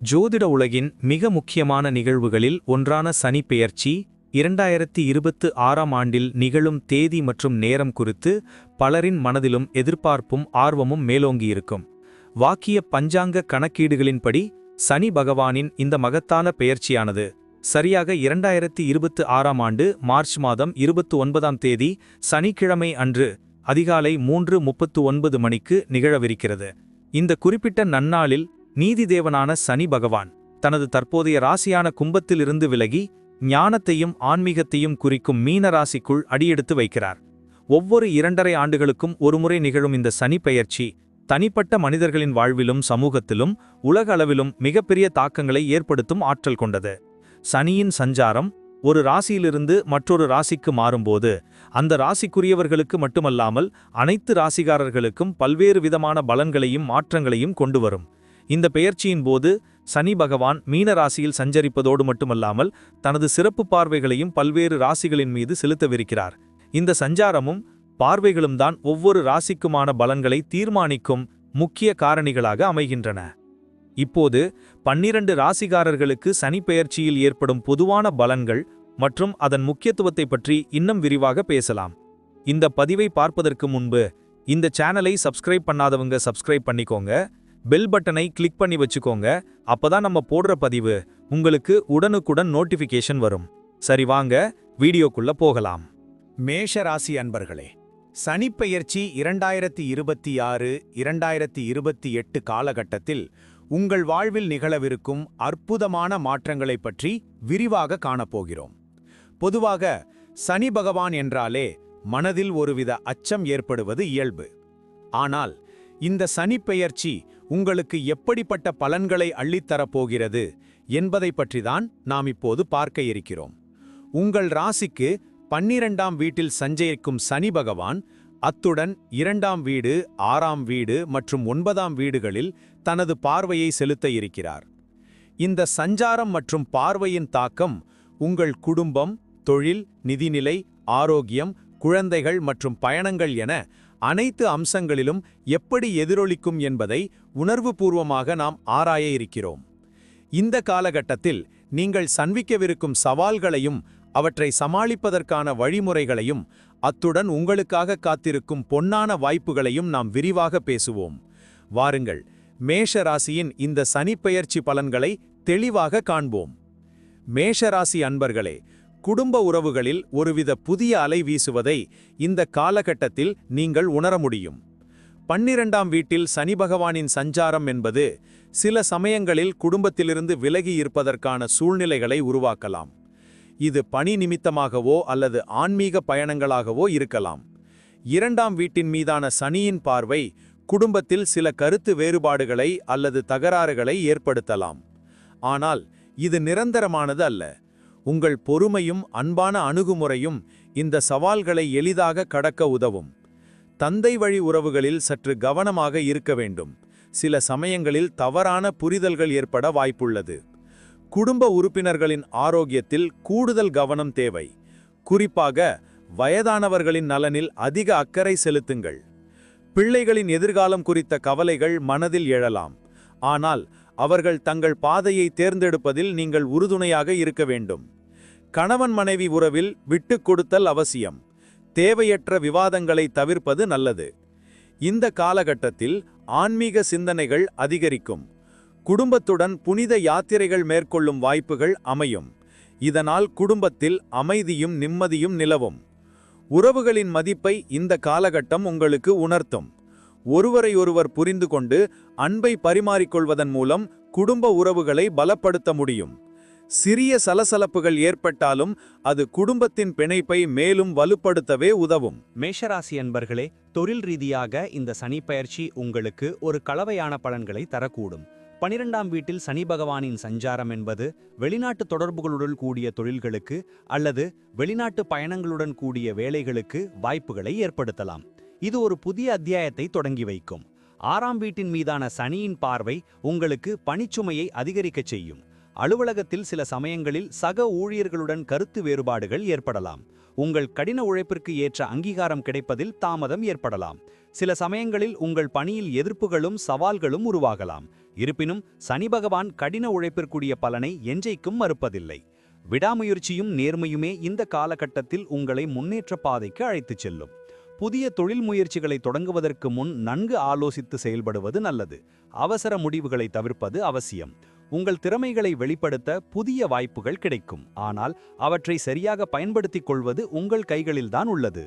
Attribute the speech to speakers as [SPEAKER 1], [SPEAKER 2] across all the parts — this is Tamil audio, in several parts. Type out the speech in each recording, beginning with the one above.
[SPEAKER 1] ஜோதிட உலகின் மிக முக்கியமான நிகழ்வுகளில் ஒன்றான சனி பெயர்ச்சி இரண்டாயிரத்தி இருபத்து ஆறாம் ஆண்டில் நிகழும் தேதி மற்றும் நேரம் குறித்து பலரின் மனதிலும் எதிர்பார்ப்பும் ஆர்வமும் மேலோங்கியிருக்கும். வாக்கிய பஞ்சாங்க கணக்கீடுகளின்படி சனி பகவானின் இந்த மகத்தான பெயர்ச்சியானது சரியாக இரண்டாயிரத்தி இருபத்து ஆறாம் ஆண்டு மார்ச் மாதம் இருபத்து ஒன்பதாம் தேதி சனிக்கிழமை அன்று அதிகாலை மூன்று முப்பத்து ஒன்பது மணிக்கு நிகழவிருக்கிறது. இந்த குறிப்பிட்ட நன்னாளில் நீதிதேவனான சனி பகவான் தனது தற்போதைய ராசியான கும்பத்திலிருந்து விலகி ஞானத்தையும் ஆன்மீகத்தையும் குறிக்கும் மீன ராசிக்குள் அடியெடுத்து வைக்கிறார். ஒவ்வொரு இரண்டரை ஆண்டுகளுக்கும் ஒருமுறை நிகழும் இந்த சனி பெயர்ச்சி தனிப்பட்ட மனிதர்களின் வாழ்விலும் சமூகத்திலும் உலக அளவிலும் மிகப்பெரிய தாக்கங்களை ஏற்படுத்தும் ஆற்றல் கொண்டது. சனியின் சஞ்சாரம் ஒரு ராசியிலிருந்து மற்றொரு ராசிக்கு மாறும்போது அந்த ராசிக்குரியவர்களுக்கு மட்டுமல்லாமல் அனைத்து ராசிகாரர்களுக்கும் பல்வேறு விதமான பலன்களையும் மாற்றங்களையும் கொண்டு வரும். இந்த பெயர்ச்சியின் போது சனி பகவான் மீன ராசியில் சஞ்சரிப்பதோடு மட்டுமல்லாமல் தனது சிறப்பு பார்வைகளையும் பல்வேறு ராசிகளின் மீது செலுத்தவிருக்கிறார். இந்த சஞ்சாரமும் பார்வைகளும் தான் ஒவ்வொரு ராசிக்குமான பலன்களை தீர்மானிக்கும் முக்கிய காரணிகளாக அமைகின்றன. இப்போது பன்னிரண்டு ராசிகாரர்களுக்கு சனி பெயர்ச்சியில் ஏற்படும் பொதுவான பலன்கள் மற்றும் அதன் முக்கியத்துவத்தை பற்றி இன்னும் விரிவாக பேசலாம். இந்த பதிவை பார்ப்பதற்கு முன்பு இந்த சேனலை சப்ஸ்கிரைப் பண்ணாதவங்க சப்ஸ்கிரைப் பண்ணிக்கோங்க. பெல் பட்டனை கிளிக் பண்ணி வச்சுக்கோங்க. அப்பதான் நம்ம போடுற பதிவு உங்களுக்கு உடனுக்குடன் நோட்டிஃபிகேஷன் வரும். சரி வாங்க வீடியோக்குள்ள போகலாம்.
[SPEAKER 2] மேஷ ராசி அன்பர்களே சனிப்பெயர்ச்சி இரண்டாயிரத்தி இருபத்தி ஆறு இரண்டாயிரத்தி இருபத்தி எட்டு காலகட்டத்தில் உங்கள் வாழ்வில் நிகழவிருக்கும் அற்புதமான மாற்றங்களைப் பற்றி விரிவாக காணப்போகிறோம். பொதுவாக சனி பகவான் என்றாலே மனதில் ஒருவித அச்சம் ஏற்படுவது இயல்பு. ஆனால் இந்த சனிப்பெயர்ச்சி உங்களுக்கு எப்படிப்பட்ட பலன்களை அள்ளித்தரப்போகிறது என்பதை பற்றிதான் நாம் இப்போது பார்க்க இருக்கிறோம். உங்கள் ராசிக்கு பன்னிரண்டாம் வீட்டில் சஞ்சயிக்கும் சனி பகவான் அத்துடன் இரண்டாம் வீடு ஆறாம் வீடு மற்றும் ஒன்பதாம் வீடுகளில் தனது பார்வையை செலுத்த இருக்கிறார். இந்த சஞ்சாரம் மற்றும் பார்வையின் தாக்கம் உங்கள் குடும்பம் தொழில் நிதிநிலை ஆரோக்கியம் குழந்தைகள் மற்றும் பயணங்கள் என அனைத்து அம்சங்களிலும் எப்படி எதிரொலிக்கும் என்பதை உணர்வுபூர்வமாக நாம் ஆராய இருக்கிறோம். இந்த காலகட்டத்தில் நீங்கள் சன்விக்கவிருக்கும் சவால்களையும் அவற்றை சமாளிப்பதற்கான வழிமுறைகளையும் அத்துடன் உங்களுக்காக காத்திருக்கும் பொன்னான வாய்ப்புகளையும் நாம் விரிவாக பேசுவோம். வாருங்கள் மேஷ ராசியின் இந்த சனிப்பெயர்ச்சி பலன்களை தெளிவாக காண்போம். மேஷராசி அன்பர்களே குடும்ப உறவுகளில் ஒருவித புதிய அலை வீசுவதை இந்த காலகட்டத்தில் நீங்கள் உணர முடியும். பன்னிரண்டாம் வீட்டில் சனி பகவானின் சஞ்சாரம் என்பது சில சமயங்களில் குடும்பத்திலிருந்து விலகி இருப்பதற்கான சூழ்நிலைகளை உருவாக்கலாம். இது பணி நிமித்தமாகவோ அல்லது ஆன்மீக பயணங்களாகவோ இருக்கலாம். இரண்டாம் வீட்டின் மீதான சனியின் பார்வை குடும்பத்தில் சில கருத்து வேறுபாடுகளை அல்லது தகராறுகளை ஏற்படுத்தலாம். ஆனால் இது நிரந்தரமானது அல்ல. உங்கள் பொறுமையும் அன்பான அணுகுமுறையும் இந்த சவால்களை எளிதாக கடக்க உதவும். தந்தை வழி உறவுகளில் சற்று கவனமாக இருக்க வேண்டும். சில சமயங்களில் தவறான புரிதல்கள் ஏற்பட வாய்ப்புள்ளது. குடும்ப உறுப்பினர்களின் ஆரோக்கியத்தில் கூடுதல் கவனம் தேவை. குறிப்பாக வயதானவர்களின் நலனில் அதிக அக்கறை செலுத்துங்கள். பிள்ளைகளின் எதிர்காலம் குறித்த கவலைகள் மனதில் எழலாம். ஆனால் அவர்கள் தங்கள் பாதையை தேர்ந்தெடுப்பதில் நீங்கள் உறுதுணையாக இருக்க வேண்டும். கணவன் மனைவி உறவில் விட்டுக் கொடுத்தல் அவசியம். தேவையற்ற விவாதங்களை தவிர்ப்பது நல்லது. இந்த காலகட்டத்தில் ஆன்மீக சிந்தனைகள் அதிகரிக்கும். குடும்பத்துடன் புனித யாத்திரைகள் மேற்கொள்ளும் வாய்ப்புகள் அமையும். இதனால் குடும்பத்தில் அமைதியும் நிம்மதியும் நிலவும். உறவுகளின் மதிப்பை இந்த காலகட்டம் உங்களுக்கு உணர்த்தும். ஒருவரையொருவர் புரிந்து கொண்டு அன்பை பரிமாறிக்கொள்வதன் மூலம் குடும்ப உறவுகளை பலப்படுத்த முடியும். சிறிய சலசலப்புகள் ஏற்பட்டாலும் அது குடும்பத்தின் பிணைப்பை மேலும் வலுப்படுத்தவே உதவும்.
[SPEAKER 3] மேஷராசி அன்பர்களே தொழில் ரீதியாக இந்த சனிப்பெயர்ச்சி உங்களுக்கு ஒரு கலவையான பலன்களை தரக்கூடும். பனிரெண்டாம் வீட்டில் சனி பகவானின் சஞ்சாரம் என்பது வெளிநாட்டு தொடர்புகளுடன் கூடிய தொழில்களுக்கு அல்லது வெளிநாட்டு பயணங்களுடன் கூடிய வேலைகளுக்கு வாய்ப்புகளை ஏற்படுத்தலாம். இது ஒரு புதிய அத்தியாயத்தை தொடங்கி வைக்கும். ஆறாம் வீட்டின் மீதான சனியின் பார்வை உங்களுக்கு பணிச்சுமையை அதிகரிக்கச் செய்யும். அலுவலகத்தில் சில சமயங்களில் சக ஊழியர்களுடன் கருத்து வேறுபாடுகள் ஏற்படலாம். உங்கள் கடின உழைப்பிற்கு ஏற்ற அங்கீகாரம் கிடைப்பதில் தாமதம் ஏற்படலாம். சில சமயங்களில் உங்கள் பணியில் எதிர்ப்புகளும் சவால்களும் உருவாகலாம். இருப்பினும் சனி பகவான் கடின உழைப்பிற்குரிய பலனை என்றைக்கும் மறுப்பதில்லை. விடாமுயற்சியும் நேர்மையுமே இந்த காலகட்டத்தில் உங்களை முன்னேற்ற பாதைக்கு அழைத்துச் செல்லும். புதிய தொழில் முயற்சிகளை தொடங்குவதற்கு முன் நன்கு ஆலோசித்து செயல்படுவது நல்லது. அவசர முடிவுகளை தவிர்ப்பது அவசியம். உங்கள் திறமைகளை வெளிப்படுத்த புதிய வாய்ப்புகள் கிடைக்கும். ஆனால் அவற்றை சரியாக பயன்படுத்திக் கொள்வது உங்கள் கைகளில்தான் உள்ளது.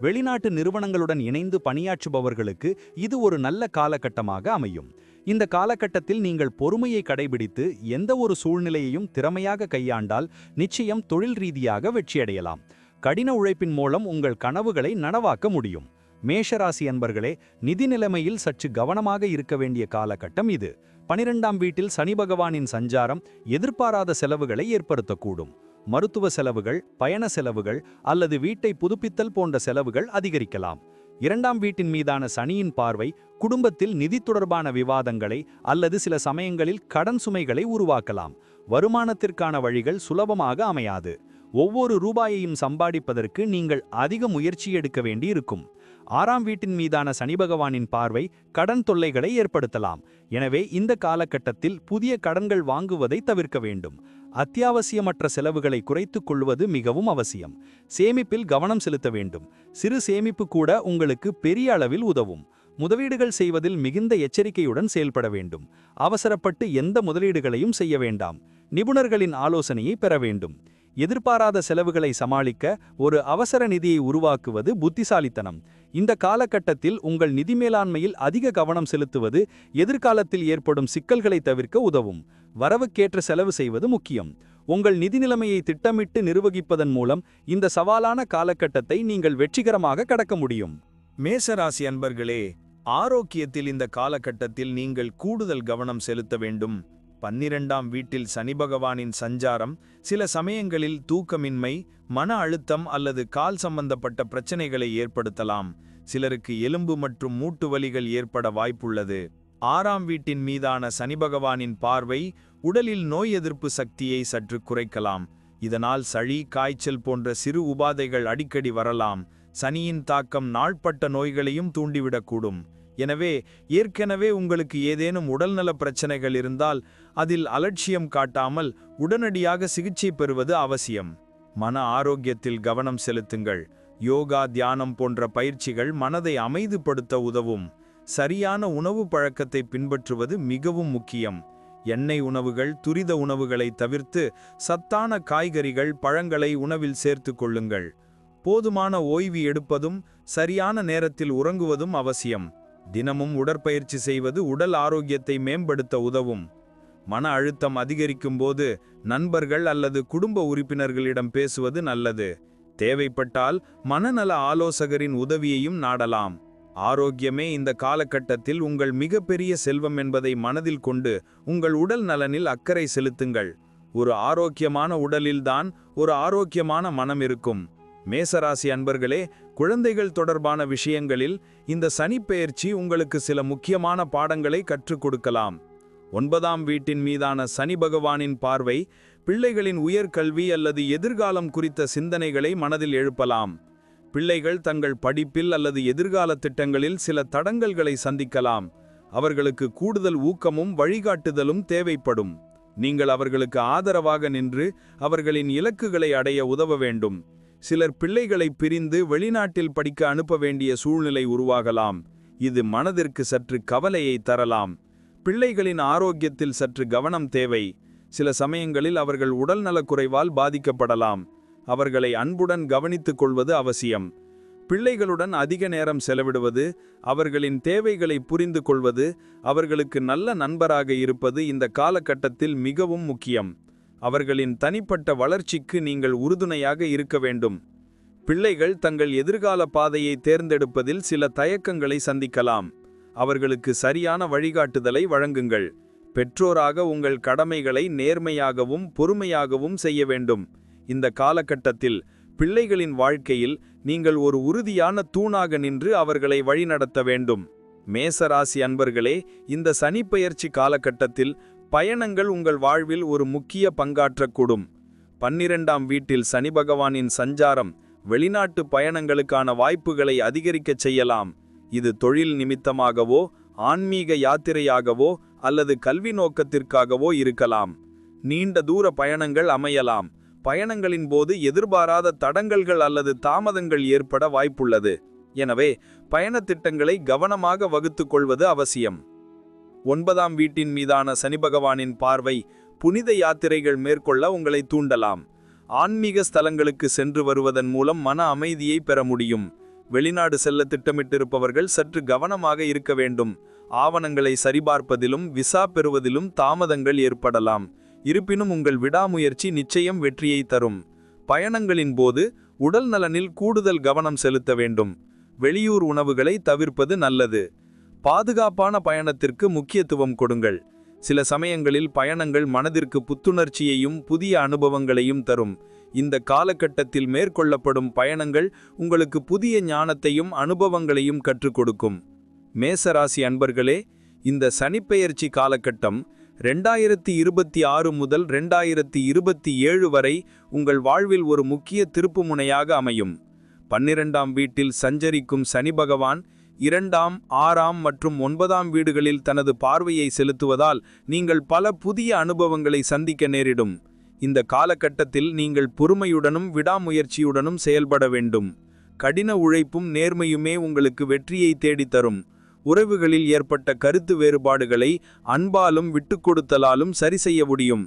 [SPEAKER 3] வெளிநாட்டு நிறுவனங்களுடன் இணைந்து பணியாற்றுபவர்களுக்கு இது ஒரு நல்ல காலகட்டமாக அமையும். இந்த காலகட்டத்தில் நீங்கள் பொறுமையை கடைபிடித்து எந்த ஒரு சூழ்நிலையையும் திறமையாக கையாண்டால் நிச்சயம் தொழில் ரீதியாக வெற்றியடையலாம். கடின உழைப்பின் மூலம் உங்கள் கனவுகளை நனவாக்க முடியும். மேஷராசி அன்பர்களே நிதி நிலைமையில் சற்று கவனமாக இருக்க வேண்டிய காலகட்டம் இது. பனிரெண்டாம் வீட்டில் சனி பகவானின் சஞ்சாரம் எதிர்பாராத செலவுகளை ஏற்படுத்தக்கூடும். மருத்துவ செலவுகள் பயண செலவுகள் அல்லது வீட்டை புதுப்பித்தல் போன்ற செலவுகள் அதிகரிக்கலாம். இரண்டாம் வீட்டின் மீதான சனியின் பார்வை குடும்பத்தில் நிதி தொடர்பான விவாதங்களை அல்லது சில சமயங்களில் கடன் சுமைகளை உருவாக்கலாம். வருமானத்திற்கான வழிகள் சுலபமாக அமையாது. ஒவ்வொரு ரூபாயையும் சம்பாதிப்பதற்கு நீங்கள் அதிக முயற்சி எடுக்க வேண்டியிருக்கும். ஆறாம் வீட்டின் மீதான சனி பகவானின் பார்வை கடன் தொல்லைகளை ஏற்படுத்தலாம். எனவே இந்த காலகட்டத்தில் புதிய கடன்கள் வாங்குவதை தவிர்க்க வேண்டும். அத்தியாவசியமற்ற செலவுகளை குறைத்துக் கொள்வது மிகவும் அவசியம். சேமிப்பில் கவனம் செலுத்த வேண்டும். சிறு சேமிப்பு கூட உங்களுக்கு பெரிய அளவில் உதவும். முதலீடுகள் செய்வதில் மிகுந்த எச்சரிக்கையுடன் செயல்பட வேண்டும். அவசரப்பட்டு எந்த முதலீடுகளையும் செய்ய வேண்டாம். நிபுணர்களின் ஆலோசனையை பெற வேண்டும். எதிர்பாராத செலவுகளை சமாளிக்க ஒரு அவசர நிதியை உருவாக்குவது புத்திசாலித்தனம். இந்த காலகட்டத்தில் உங்கள் நிதி மேலாண்மையில் அதிக கவனம் செலுத்துவது எதிர்காலத்தில் ஏற்படும் சிக்கல்களை தவிர்க்க உதவும். வரவுக்கேற்ற செலவு செய்வது முக்கியம். உங்கள் நிதி நிலைமையை திட்டமிட்டு நிர்வகிப்பதன் மூலம் இந்த சவாலான காலகட்டத்தை நீங்கள் வெற்றிகரமாக கடக்க முடியும்.
[SPEAKER 2] மேசராசி அன்பர்களே ஆரோக்கியத்தில் இந்த காலகட்டத்தில் நீங்கள் கூடுதல் கவனம் செலுத்த வேண்டும். பன்னிரண்டாம் வீட்டில் சனி பகவானின் சஞ்சாரம் சில சமயங்களில் தூக்கமின்மை மன அழுத்தம் அல்லது கால் சம்பந்தப்பட்ட பிரச்சனைகளை ஏற்படுத்தலாம். சிலருக்கு எலும்பு மற்றும் மூட்டு வலிகள் ஏற்பட வாய்ப்புள்ளது. ஆறாம் வீட்டின் மீதான சனி பகவானின் பார்வை உடலில் நோய் எதிர்ப்பு சக்தியை சற்று குறைக்கலாம். இதனால் சளி காய்ச்சல் போன்ற சிறு உபாதைகள் அடிக்கடி வரலாம். சனியின் தாக்கம் நாள்பட்ட நோய்களையும் தூண்டிவிடக்கூடும். எனவே ஏற்கனவே உங்களுக்கு ஏதேனும் உடல்நல பிரச்சனைகள் இருந்தால் அதில் அலட்சியம் காட்டாமல் உடனடியாக சிகிச்சை பெறுவது அவசியம். மன ஆரோக்கியத்தில் கவனம் செலுத்துங்கள். யோகா தியானம் போன்ற பயிற்சிகள் மனதை அமைதிப்படுத்த உதவும். சரியான உணவு பழக்கத்தை பின்பற்றுவது மிகவும் முக்கியம். எண்ணெய் உணவுகள் துரித உணவுகளை தவிர்த்து சத்தான காய்கறிகள் பழங்களை உணவில் சேர்த்து கொள்ளுங்கள். போதுமான ஓய்வு எடுப்பதும் சரியான நேரத்தில் உறங்குவதும் அவசியம். தினமும் உடற்பயிற்சி செய்வது உடல் ஆரோக்கியத்தை மேம்படுத்த உதவும். மன அழுத்தம் அதிகரிக்கும் போது நண்பர்கள் அல்லது குடும்ப உறுப்பினர்களிடம் பேசுவது நல்லது. தேவைப்பட்டால் மனநல ஆலோசகரின் உதவியையும் நாடலாம். ஆரோக்கியமே இந்த காலகட்டத்தில் உங்கள் மிகப்பெரிய செல்வம் என்பதை மனதில் கொண்டு உங்கள் உடல் நலனில் அக்கறை செலுத்துங்கள். ஒரு ஆரோக்கியமான உடலில்தான் ஒரு ஆரோக்கியமான மனம் இருக்கும். மேசராசி அன்பர்களே குழந்தைகள் தொடர்பான விஷயங்களில் இந்த சனிப்பெயர்ச்சி உங்களுக்கு சில முக்கியமான பாடங்களை கற்றுக் கொடுக்கலாம். ஒன்பதாம் வீட்டின் மீதான சனி பகவானின் பார்வை பிள்ளைகளின் உயர்கல்வி அல்லது எதிர்காலம் குறித்த சிந்தனைகளை மனதில் எழுப்பலாம். பிள்ளைகள் தங்கள் படிப்பில் அல்லது எதிர்கால திட்டங்களில் சில தடங்கல்களை சந்திக்கலாம். அவர்களுக்கு கூடுதல் ஊக்கமும் வழிகாட்டுதலும் தேவைப்படும். நீங்கள் அவர்களுக்கு ஆதரவாக நின்று அவர்களின் இலக்குகளை அடைய உதவ வேண்டும். சிலர் பிள்ளைகளை பிரிந்து வெளிநாட்டில் படிக்க அனுப்ப வேண்டிய சூழ்நிலை உருவாகலாம். இது மனதிற்கு சற்று கவலையை தரலாம். பிள்ளைகளின் ஆரோக்கியத்தில் சற்று கவனம் தேவை. சில சமயங்களில் அவர்கள் உடல்நலக்குறைவால் பாதிக்கப்படலாம். அவர்களை அன்புடன் கவனித்துக் கொள்வது அவசியம். பிள்ளைகளுடன் அதிக நேரம் செலவிடுவது அவர்களின் தேவைகளை புரிந்து கொள்வது அவர்களுக்கு நல்ல நண்பராக இருப்பது இந்த காலகட்டத்தில் மிகவும் முக்கியம். அவர்களின் தனிப்பட்ட வளர்ச்சிக்கு நீங்கள் உறுதுணையாக இருக்க வேண்டும். பிள்ளைகள் தங்கள் எதிர்கால பாதையை தேர்ந்தெடுப்பதில் சில தயக்கங்களை சந்திக்கலாம். அவர்களுக்கு சரியான வழிகாட்டுதலை வழங்குங்கள். பெற்றோராக உங்கள் கடமைகளை நேர்மையாகவும் பொறுமையாகவும் செய்ய வேண்டும். இந்த காலகட்டத்தில் பிள்ளைகளின் வாழ்க்கையில் நீங்கள் ஒரு உறுதியான தூணாக நின்று அவர்களை வழிநடத்த வேண்டும். மேசராசி அன்பர்களே இந்த சனிப்பெயர்ச்சி காலகட்டத்தில் பயணங்கள் உங்கள் வாழ்வில் ஒரு முக்கிய பங்காற்றக்கூடும். பன்னிரெண்டாம் வீட்டில் சனி பகவானின் சஞ்சாரம் வெளிநாட்டு பயணங்களுக்கான வாய்ப்புகளை அதிகரிக்கச் செய்யலாம். இது தொழில் நிமித்தமாகவோ ஆன்மீக யாத்திரையாகவோ அல்லது கல்வி நோக்கத்திற்காகவோ இருக்கலாம். நீண்ட தூர பயணங்கள் அமையலாம். பயணங்களின் போது எதிர்பாராத தடங்கல்கள் அல்லது தாமதங்கள் ஏற்பட வாய்ப்புள்ளது. எனவே பயணத் திட்டங்களை கவனமாக வகுத்துக் கொள்வது அவசியம். ஒன்பதாம் வீட்டின் மீதான சனி பகவானின் பார்வை புனித யாத்திரைகள் மேற்கொள்ள உங்களை தூண்டலாம். ஆன்மீக ஸ்தலங்களுக்கு சென்று வருவதன் மூலம் மன அமைதியை பெற முடியும். வெளிநாடு செல்ல திட்டமிட்டிருப்பவர்கள் சற்று கவனமாக இருக்க வேண்டும். ஆவணங்களை சரிபார்ப்பதிலும் விசா பெறுவதிலும் தாமதங்கள் ஏற்படலாம். இருப்பினும் உங்கள் விடாமுயற்சி நிச்சயம் வெற்றியை தரும். பயணங்களின் போது உடல் நலனில் கூடுதல் கவனம் செலுத்த வேண்டும். வெளியூர் உணவுகளை தவிர்ப்பது நல்லது. பாதுகாப்பான பயணத்திற்கு முக்கியத்துவம் கொடுங்கள். சில சமயங்களில் பயணங்கள் மனதிற்கு புத்துணர்ச்சியையும் புதிய அனுபவங்களையும் தரும். இந்த காலகட்டத்தில் மேற்கொள்ளப்படும் பயணங்கள் உங்களுக்கு புதிய ஞானத்தையும் அனுபவங்களையும் கற்றுக் கொடுக்கும். மேசராசி அன்பர்களே இந்த சனிப்பெயர்ச்சி காலகட்டம் ரெண்டாயிரத்தி இருபத்தி ஆறு முதல் ரெண்டாயிரத்தி இருபத்தி ஏழு வரை உங்கள் வாழ்வில் ஒரு முக்கிய திருப்புமுனையாக அமையும். பன்னிரண்டாம் வீட்டில் சஞ்சரிக்கும் சனி பகவான் இரண்டாம் ஆறாம் மற்றும் ஒன்பதாம் வீடுகளில் தனது பார்வையை செலுத்துவதால் நீங்கள் பல புதிய அனுபவங்களை சந்திக்க நேரிடும். இந்த காலகட்டத்தில் நீங்கள் பொறுமையுடனும் விடாமுயற்சியுடனும் செயல்பட வேண்டும். கடின உழைப்பும் நேர்மையுமே உங்களுக்கு வெற்றியை தேடித்தரும் உறவுகளில் ஏற்பட்ட கருத்து வேறுபாடுகளை அன்பாலும் விட்டுக்கொடுத்தலாலும் சரி செய்ய முடியும்.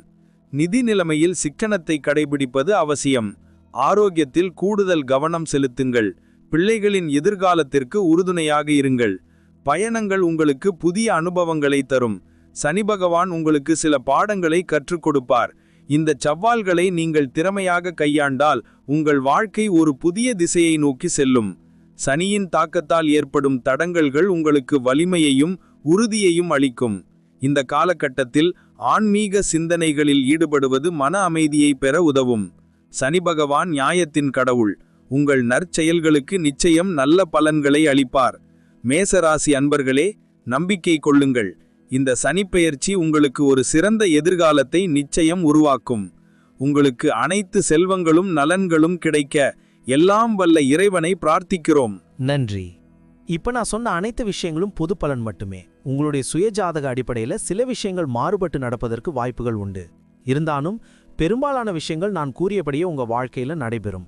[SPEAKER 2] நிதி நிலைமையில் சிக்கனத்தை கடைபிடிப்பது அவசியம். ஆரோக்கியத்தில் கூடுதல் கவனம் செலுத்துங்கள். பிள்ளைகளின் எதிர்காலத்திற்கு உறுதுணையாக இருங்கள். பயணங்கள் உங்களுக்கு புதிய அனுபவங்களை தரும். சனி பகவான் உங்களுக்கு சில பாடங்களை கற்றுக் கொடுப்பார். இந்த சவால்களை நீங்கள் திறமையாக கையாண்டால் உங்கள் வாழ்க்கை ஒரு புதிய திசையை நோக்கி செல்லும். சனியின் தாக்கத்தால் ஏற்படும் தடங்கல்கள் உங்களுக்கு வலிமையையும் உறுதியையும் அளிக்கும். இந்த காலகட்டத்தில் ஆன்மீக சிந்தனைகளில் ஈடுபடுவது மன அமைதியை பெற உதவும். சனி பகவான் நியாயத்தின் கடவுள். உங்கள் நற்செயல்களுக்கு நிச்சயம் நல்ல பலன்களை அளிப்பார். மேசராசி அன்பர்களே நம்பிக்கை கொள்ளுங்கள். இந்த சனிப்பெயர்ச்சி உங்களுக்கு ஒரு சிறந்த எதிர்காலத்தை நிச்சயம் உருவாக்கும். உங்களுக்கு அனைத்து செல்வங்களும் நலன்களும் கிடைக்க எல்லாம் வல்ல இறைவனை பிரார்த்திக்கிறோம்.
[SPEAKER 4] நன்றி. இப்ப நான் சொன்ன அனைத்து விஷயங்களும் பொது பலன் மட்டுமே. உங்களுடைய சுயஜாதக அடிப்படையில சில விஷயங்கள் மாறுபட்டு நடப்பதற்கு வாய்ப்புகள் உண்டு. இருந்தாலும் பெரும்பாலான விஷயங்கள் நான் கூறியபடியே உங்க வாழ்க்கையில நடைபெறும்.